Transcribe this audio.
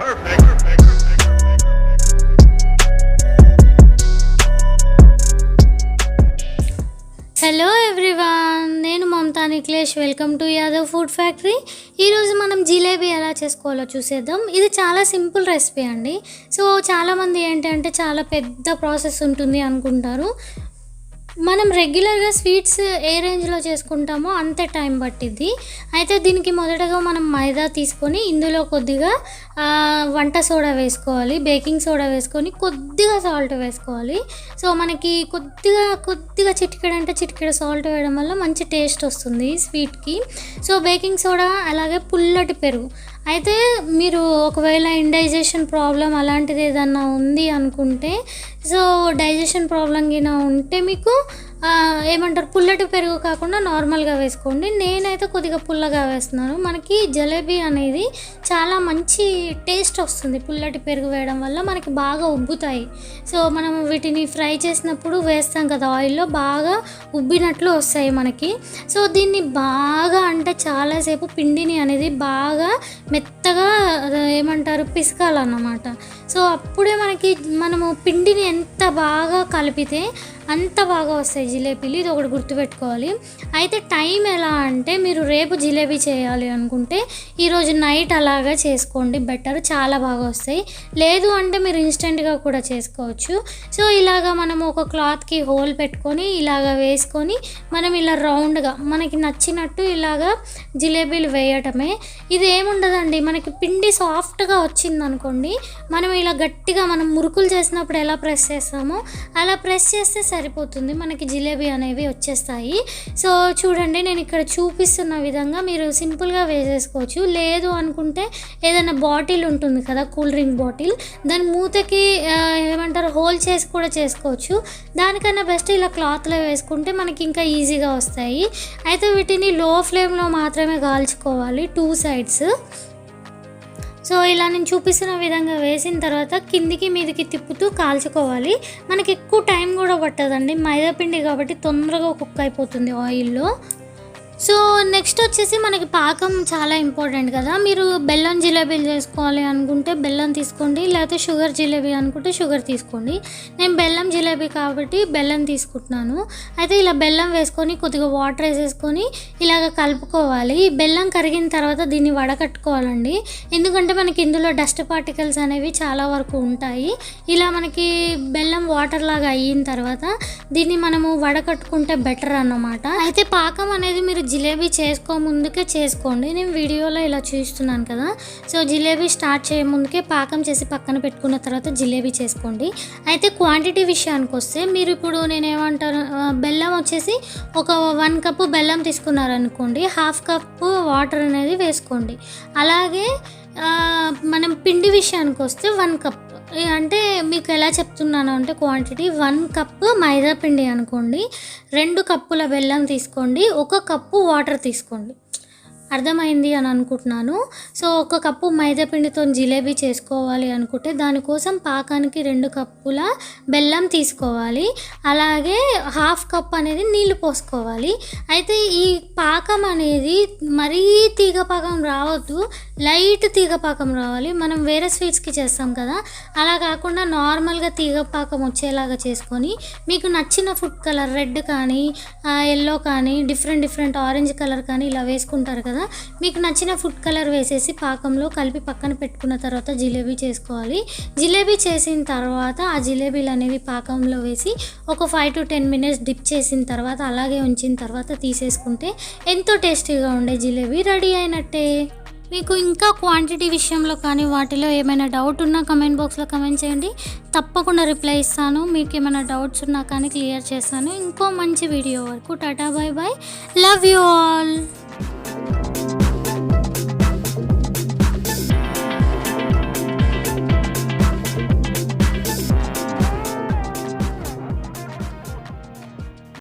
Perfect. Perfect. Hello everyone నేను Mamata Nikhilesh. Welcome to Yadav food factory ఈరోజు మనం జిలేబీ ఎలా చేసుకోవాలో చూసేద్దాం. ఇది చాలా సింపుల్ రెసిపీ అండి. సో చాలామంది ఏంటంటే చాలా పెద్ద ప్రాసెస్ ఉంటుంది అనుకుంటారు. మనం రెగ్యులర్గా స్వీట్స్ ఏ రేంజ్లో చేసుకుంటామో అంతే టైం పట్టిద్ది. అయితే దీనికి మొదటగా మనం మైదా తీసుకొని ఇందులో కొద్దిగా వంట సోడా వేసుకోవాలి బేకింగ్ సోడా వేసుకొని కొద్దిగా సాల్ట్ వేసుకోవాలి. సో మనకి కొద్దిగా కొద్దిగా చిటికెడ అంటే చిటికెడ సాల్ట్ వేయడం వల్ల మంచి టేస్ట్ వస్తుంది స్వీట్కి సో బేకింగ్ సోడా అలాగే పుల్లటి పెరుగు. అయితే మీరు ఒకవేళ ఇండైజెషన్ ప్రాబ్లం అలాంటిది ఏదన్నా ఉంది అనుకుంటే సో డైజెషన్ ప్రాబ్లం గిన ఉంటే మీకు ఏమంటారు పుల్లటి పెరుగు కాకుండా నార్మల్గా వేసుకోండి. నేనైతే కొద్దిగా పుల్లగా వేస్తున్నాను. మనకి జలేబీ అనేది చాలా మంచి టేస్ట్ వస్తుంది పుల్లటి పెరుగు వేయడం వల్ల. మనకి బాగా ఉబ్బుతాయి. సో మనం వీటిని ఫ్రై చేసినప్పుడు వేస్తాం కదా ఆయిల్లో బాగా ఉబ్బినట్లు వస్తాయి మనకి. సో దీన్ని బాగా అంటే చాలాసేపు పిండిని అనేది బాగా మెత్తగా ఏమంటారు పిసకాలన్నమాట. సో అప్పుడే మనకి మనము పిండిని ఎంత బాగా కలిపితే అంత బాగా వస్తాయి జిలేబీలు. ఇది ఒకటి గుర్తుపెట్టుకోవాలి. అయితే టైం ఎలా అంటే మీరు రేపు జిలేబీ చేయాలి అనుకుంటే ఈరోజు నైట్ అలాగా చేసుకోండి. బెటర్ చాలా బాగా వస్తాయి. లేదు అంటే మీరు ఇన్స్టెంట్గా కూడా చేసుకోవచ్చు. సో ఇలాగా మనం ఒక క్లాత్కి హోల్ పెట్టుకొని ఇలాగ వేసుకొని మనం ఇలా రౌండ్గా మనకి నచ్చినట్టు ఇలాగా జిలేబీలు వేయటమే. ఇది ఏముండదండి మనకి పిండి సాఫ్ట్గా వచ్చింది అనుకోండి మనం ఇలా గట్టిగా మనం మురుకులు చేసినప్పుడు ఎలా ప్రెస్ చేస్తామో అలా ప్రెస్ చేస్తే సరిపోతుంది. మనకి జిలేబీ అనేవి వచ్చేస్తాయి. సో చూడండి నేను ఇక్కడ చూపిస్తున్న విధంగా మీరు సింపుల్గా వేసేసుకోవచ్చు. లేదు అనుకుంటే ఏదైనా బాటిల్ ఉంటుంది కదా కూల్ డ్రింక్ బాటిల్. దాని మూతకి ఏమంటారు హోల్ చేసి కూడా చేసుకోవచ్చు. దానికన్నా బెస్ట్ ఇలా క్లాత్లో వేసుకుంటే మనకి ఇంకా ఈజీగా వస్తాయి. అయితే వీటిని లో ఫ్లేమ్లో మాత్రమే కాల్చుకోవాలి టూ సైడ్స్. సో ఇలా నేను చూపిస్తున్న విధంగా వేసిన తర్వాత కిందికి మీదకి తిప్పుతూ కాల్చుకోవాలి. మనకి ఎక్కువ టైం కూడా పట్టదండి. మైదా పిండి కాబట్టి తొందరగా కుక్ అయిపోతుంది ఆయిల్లో. సో నెక్స్ట్ వచ్చేసి మనకి పాకం చాలా ఇంపార్టెంట్ కదా. మీరు బెల్లం జిలేబీలు చేసుకోవాలి అనుకుంటే బెల్లం తీసుకోండి లేకపోతే షుగర్ జిలేబీ అనుకుంటే షుగర్ తీసుకోండి. నేను బెల్లం జిలేబీ కాబట్టి బెల్లం తీసుకుంటున్నాను. అయితే ఇలా బెల్లం వేసుకొని కొద్దిగా వాటర్ వేసేసుకొని ఇలాగ కలుపుకోవాలి. ఈ బెల్లం కరిగిన తర్వాత దీన్ని వడకట్టుకోవాలండి. ఎందుకంటే మనకి ఇందులో డస్ట్ పార్టికల్స్ అనేవి చాలా వరకు ఉంటాయి. ఇలా మనకి బెల్లం వాటర్ లాగా అయిన తర్వాత దీన్ని మనము వడకట్టుకుంటే బెటర్ అన్నమాట. అయితే పాకం అనేది మీరు జిలేబీ చేసుకో ముందుకే చేసుకోండి. నేను వీడియోలో ఇలా చూస్తున్నాను కదా. సో జిలేబీ స్టార్ట్ చేయ ముందుకే పాకం చేసి పక్కన పెట్టుకున్న తర్వాత జిలేబీ చేసుకోండి. అయితే క్వాంటిటీ విషయానికి వస్తే మీరు ఇప్పుడు నేను ఏమంటారు బెల్లం వచ్చేసి ఒక వన్ కప్పు బెల్లం తీసుకున్నారనుకోండి హాఫ్ కప్పు వాటర్ అనేది వేసుకోండి. అలాగే మనం పిండి విషయానికి వస్తే వన్ కప్ అంటే మీకు ఎలా చెప్తున్నాను అంటే క్వాంటిటీ వన్ కప్ మైదా పిండి అనుకోండి రెండు కప్పుల బెల్లం తీసుకోండి ఒక కప్పు వాటర్ తీసుకోండి. అర్థమైంది అని అనుకుంటున్నాను. సో ఒక కప్పు మైదా పిండితో జిలేబీ చేసుకోవాలి అనుకుంటే దానికోసం పాకానికి రెండు కప్పుల బెల్లం తీసుకోవాలి. అలాగే హాఫ్ కప్ అనేది నీళ్ళు పోసుకోవాలి. అయితే ఈ పాకం అనేది మరీ తీగ పాకం రావద్దు. లైట్ తీగపాకం రావాలి. మనం వేరే స్వీట్స్కి చేస్తాం కదా. అలా కాకుండా నార్మల్గా తీగపాకం వచ్చేలాగా చేసుకొని మీకు నచ్చిన ఫుడ్ కలర్ రెడ్ కానీ ఎల్లో కానీ డిఫరెంట్ డిఫరెంట్ ఆరెంజ్ కలర్ కానీ ఇలా వేసుకుంటారు కదా. మీకు నచ్చిన ఫుడ్ కలర్ వేసేసి పాకంలో కలిపి పక్కన పెట్టుకున్న తర్వాత జిలేబీ చేసుకోవాలి. జిలేబీ చేసిన తర్వాత ఆ జిలేబీలు అనేవి పాకంలో వేసి ఒక five to ten minutes dip చేసిన తర్వాత అలాగే ఉంచిన తర్వాత తీసేసుకుంటే ఎంతో టేస్టీగా ఉండే జిలేబీ రెడీ అయినట్టే. మీకు ఇంకా క్వాంటిటీ విషయంలో కానీ వాటిలో ఏమైనా డౌట్ ఉన్నా కమెంట్ బాక్స్లో కమెంట్ చేయండి. తప్పకుండా రిప్లై ఇస్తాను. మీకు ఏమైనా డౌట్స్ ఉన్నా కానీ క్లియర్ చేస్తాను. ఇంకో మంచి వీడియో వరకు. Tata bye bye love you all